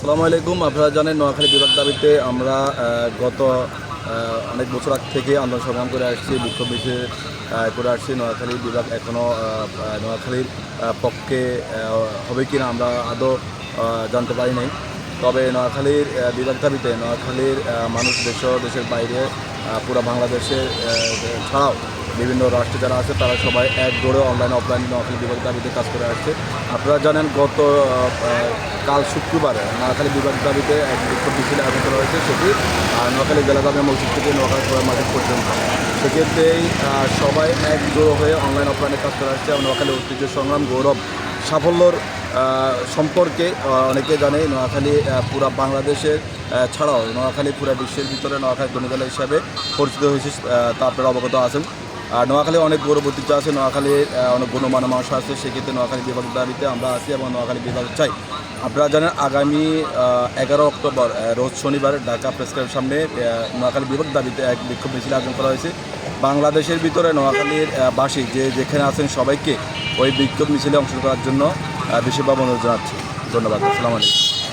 আসসালামু আলাইকুম। আপনারা জানেন নোয়াখালী বিভাগ দাবিতে আমরা গত অনেক বছর আগ থেকে আন্দোলন সংগ্রাম করে আসছি, বিক্ষোভ মিছিল করে আসছি। নোয়াখালী বিভাগ এখনও নোয়াখালীর পক্ষে হবে কিনা আমরা আদৌ জানতে পারি নাই। তবে নোয়াখালীর বিভাগ দাবিতে নোয়াখালীর মানুষ দেশ দেশের বাইরে পুরো বাংলাদেশের ছাড়াও বিভিন্ন রাষ্ট্রে যারা আছে, তারা সবাই এক দৌড়ে অনলাইন অফলাইন নোয়াখালী বিভাগ দাবিতে কাজ করে আসছে। আপনারা জানেন, গত কাল শুক্রবার নোয়াখালী বিভাগ দাবিতে এক বিক্ষোভ মিছিল আয়োজন করা হয়েছে সেটি নোয়াখালী জেলা জামে মসজিদ থেকে নোয়াখালী পুরা মার্কেট পর্যন্ত। সেক্ষেত্রেই সবাই এক জোড়ো হয়ে অনলাইন অফলাইনে কাজ করে আসছে এবং নোয়াখালী ঐতিহ্য সংগ্রাম গৌরব সাফল্যর সম্পর্কে অনেকে জানে, নোয়াখালী পুরা বাংলাদেশের ছাড়াও নোয়াখালী পুরা বিশ্বের ভিতরে নোয়াখালী ধনীজেলা হিসাবে পরিচিত হয়েছে তা আপনারা অবগত আছেন। আর নোয়াখালী অনেক গৌরব ঐতিহ্য আছে নোয়াখালীর অনেক গণমান মানুষ আছে, সেক্ষেত্রে নোয়াখালী বিভাগের দাবিতে আমরা আছি এবং নোয়াখালী বিভাগ চাই। আপনারা জানেন, আগামী এগারো অক্টোবর রোজ শনিবার ঢাকা প্রেস ক্লাবের সামনে নোয়াখালী বিভাগ দাবিতে এক বিক্ষোভ মিছিল আয়োজন করা হয়েছে। বাংলাদেশের ভিতরে নোয়াখালীর বাসী যে যেখানে আছেন সবাইকে ওই বিক্ষোভ মিছিলে অংশগ্রহণ করার জন্য বিশেষভাবে অনুরোধ জানাচ্ছি। ধন্যবাদ, আসসালামু আলাইকুম।